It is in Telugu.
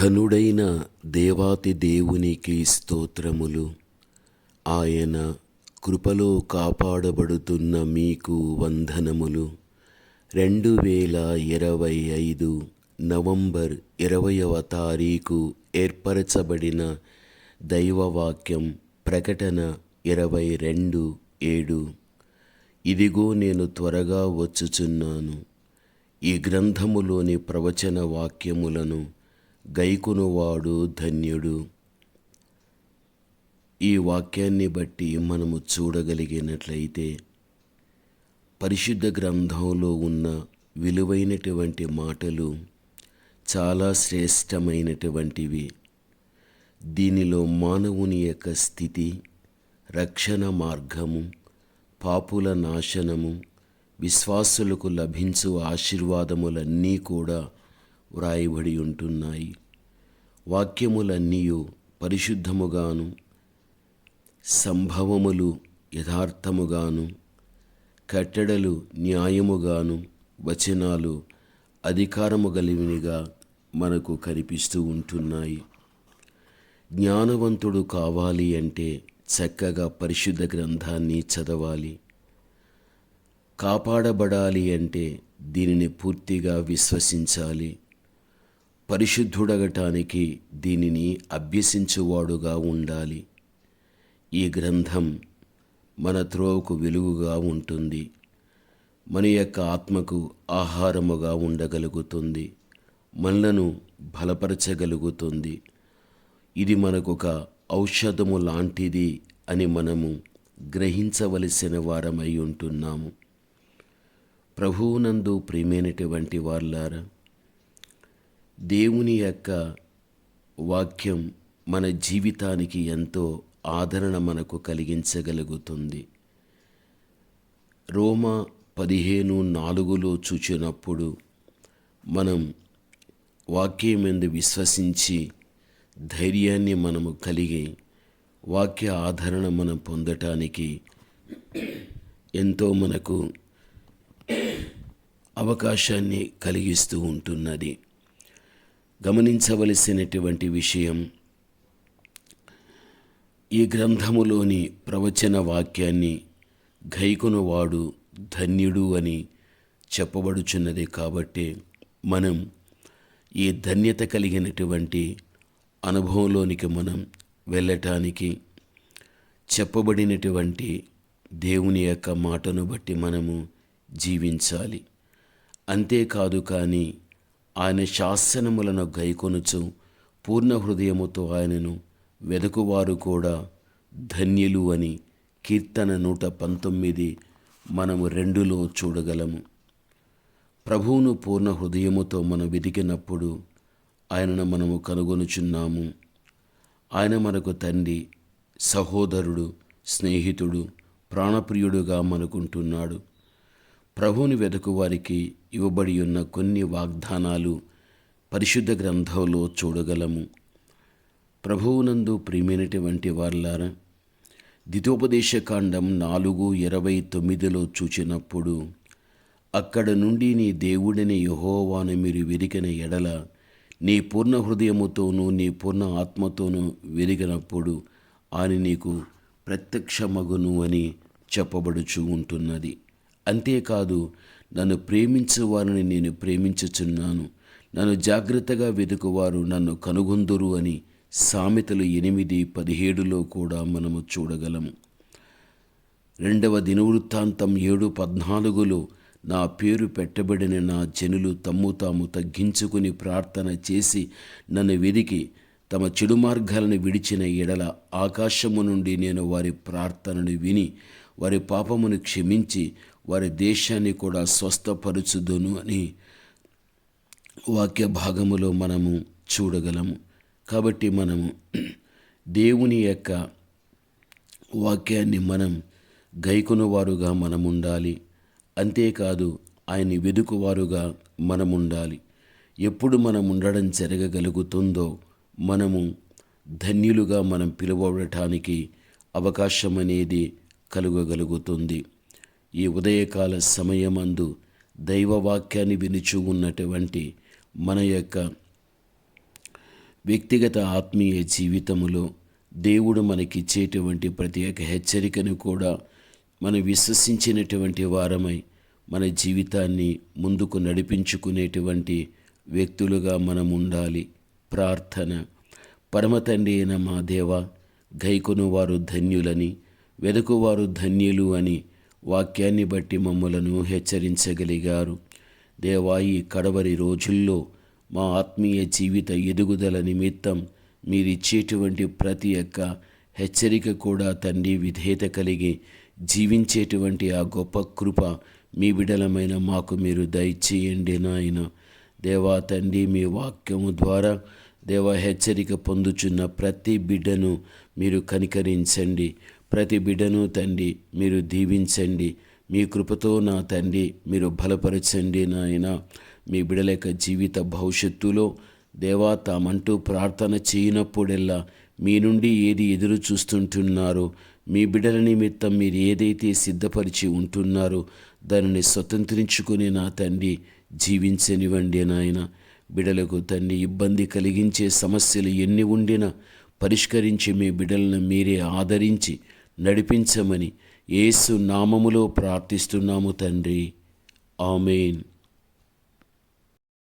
ఘనుడైన దేవాతి దేవునికి స్తోత్రములు. ఆయన కృపలో కాపాడబడుతున్న మీకు వందనములు. రెండు వేల ఇరవై ఐదు నవంబర్ ఇరవయవ తారీఖు ఏర్పరచబడిన దైవవాక్యం ప్రకటన ఇరవై రెండు ఏడు. ఇదిగో నేను త్వరగా వచ్చుచున్నాను. ఈ గ్రంథములోని ప్రవచన వాక్యములను గైకునువాడు ధన్యుడు. ఈ వాక్యాన్ని బట్టి మనము చూడగలిగినట్లయితే పరిశుద్ధ గ్రంథంలో ఉన్న విలువైనటువంటి మాటలు చాలా శ్రేష్టమైనటువంటివి. దీనిలో మానవుని యొక్క స్థితి రక్షణ మార్గము పాపుల నాశనము విశ్వాసులకు లభించు ఆశీర్వాదములన్నీ కూడా వ్రాయబడి ఉంటున్నాయి వాక్యములన్నీయు పరిశుద్ధముగాను సంభవములు యథార్థముగాను కట్టడలు న్యాయముగాను వచనాలు అధికారము కలిగినగా మనకు కనిపిస్తూ ఉంటున్నాయి. జ్ఞానవంతుడు కావాలి అంటే చక్కగా పరిశుద్ధ గ్రంథాన్ని చదవాలి. కాపాడబడాలి అంటే దీనిని పూర్తిగా విశ్వసించాలి. పరిశుద్ధుడగటానికి దీనిని అభ్యసించువాడుగా ఉండాలి. ఈ గ్రంథం మన త్రోవకు వెలుగుగా ఉంటుంది. మన యొక్క ఆత్మకు ఆహారముగా ఉండగలుగుతుంది. మనలను బలపరచగలుగుతుంది. ఇది మనకొక ఔషధము లాంటిది అని మనము గ్రహించవలసిన వారమై ఉంటున్నాము. ప్రభువునందు ప్రియమైనటువంటి వాళ్ళారా దేవుని యొక్క వాక్యం మన జీవితానికి ఎంతో ఆదరణ మనకు కలిగించగలుగుతుంది. రోమా పదిహేను నాలుగులో చూచినప్పుడు మనం వాక్యం ఎందు విశ్వసించి ధైర్యాన్ని మనము కలిగి వాక్య ఆదరణ మనం పొందటానికి ఎంతో మనకు అవకాశాన్ని కలిగిస్తూ ఉంటున్నది. గమనించవలసినటువంటి విషయం ఈ గ్రంథములోని ప్రవచన వాక్యాన్ని గైకునవాడు ధన్యుడు అని చెప్పబడుచున్నది కాబట్టి మనం ఈ ధన్యత కలిగినటువంటి అనుభవంలోనికి మనం వెళ్ళటానికి చెప్పబడినటువంటి దేవుని యొక్క మాటను బట్టి మనము జీవించాలి. అంతేకాదు కానీ ఆయన శాసనములను గైకొనుచు పూర్ణ హృదయముతో ఆయనను వెదకువారు కూడా ధన్యులు అని కీర్తన నూట పంతొమ్మిది మనము రెండులో చూడగలము. ప్రభువును పూర్ణ హృదయముతో మనం వెతికినప్పుడు ఆయనను మనము కనుగొనుచున్నాము. ఆయన మనకు తండ్రి సహోదరుడు స్నేహితుడు ప్రాణప్రియుడుగా మనకుంటున్నాడు. ప్రభువుని వెతుకు వారికి ఇవ్వబడి ఉన్న కొన్ని వాగ్దానాలు పరిశుద్ధ గ్రంథంలో చూడగలము. ప్రభువునందు ప్రియమైనటువంటి ద్వితోపదేశ ద్వితోపదేశకాండం నాలుగు ఇరవై తొమ్మిదిలో చూచినప్పుడు అక్కడ నుండి నీ దేవుడిని యహోవాను మీరు వెరికిన ఎడల నీ పూర్ణ హృదయముతోనూ నీ పూర్ణ ఆత్మతోనూ వెరిగినప్పుడు ఆయన నీకు ప్రత్యక్షమగును అని చెప్పబడుచు ఉంటున్నది. అంతేకాదు నన్ను ప్రేమించే వారిని నేను ప్రేమించుచున్నాను. నన్ను జాగ్రత్తగా వెతుకువారు నన్ను కనుగొందురు అని సామెతలు ఎనిమిది పదిహేడులో కూడా మనము చూడగలము. రెండవ దినవృత్తాంతం ఏడు పద్నాలుగులో నా పేరు పెట్టబడిన నా జనులు తమ్ము తాము తగ్గించుకుని ప్రార్థన చేసి నన్ను వెదికి తమ చెడు మార్గాలను విడిచిన ఎడల ఆకాశము నుండి నేను వారి ప్రార్థనను విని వారి పాపమును క్షమించి వారి దేశాన్ని కూడా స్వస్థపరచుదును అని వాక్య భాగములో మనము చూడగలము. కాబట్టి మనము దేవుని యొక్క వాక్యాన్ని మనం గైకునవారుగా మనం ఉండాలి అంతేకాదు ఆయన్ని వెదుకువారుగా మనం ఉండాలి ఎప్పుడు మనం ఉండడం జరగగలుగుతుందో మనము ధన్యులుగా మనం పిలువబడటానికి అవకాశం అనేది కలుగగలుగుతుంది. ఈ ఉదయకాల సమయమందు దైవవాక్యాన్ని వినుచు ఉన్నటువంటి మన యొక్క వ్యక్తిగత ఆత్మీయ జీవితములో దేవుడు మనకిచ్చేటువంటి ప్రత్యేక హెచ్చరికను కూడా మనం విశ్వసించినటువంటి వారమై మన జీవితాన్ని ముందుకు నడిపించుకునేటువంటి వ్యక్తులుగా మనం ఉండాలి ప్రార్థన పరమతండి అయిన మా దేవ గైకొను వారు ధన్యులని వెదకువారు ధన్యులు అని వాక్యాన్ని బట్టి మమ్మలను హెచ్చరించగలిగారు. దేవా ఈ కడవరి రోజుల్లో మా ఆత్మీయ జీవిత ఎదుగుదల నిమిత్తం మీరిచ్చేటువంటి ప్రతి ఒక్క హెచ్చరిక కూడా తండ్రి విధేయత కలిగి జీవించేటువంటి ఆ గొప్ప కృప మీ బిడలమైన మాకు మీరు దయచేయండి నాయన. దేవా తండ్రి మీ వాక్యము ద్వారా దేవ హెచ్చరిక పొందుచున్న ప్రతి బిడ్డను మీరు కనికరించండి. ప్రతి బిడ్డను తండ్రి మీరు దీవించండి. మీ కృపతో నా తండ్రి మీరు బలపరచండి నాయన. మీ బిడల యొక్క జీవిత భవిష్యత్తులో దేవా తామంటూ ప్రార్థన చేయనప్పుడెల్లా మీ నుండి ఏది ఎదురు చూస్తుంటున్నారో మీ బిడల నిమిత్తం మీరు ఏదైతే సిద్ధపరిచి ఉంటున్నారో దానిని స్వతంత్రించుకుని నా తండ్రి జీవించనివ్వండి నాయన. బిడలకు తండ్రి ఇబ్బంది కలిగించే సమస్యలు ఎన్ని ఉండినా పరిష్కరించి మీ బిడలను మీరే ఆదరించి నడిపించమని ఏసు నామములో ప్రార్థిస్తున్నాము తండ్రి. ఆమెన్.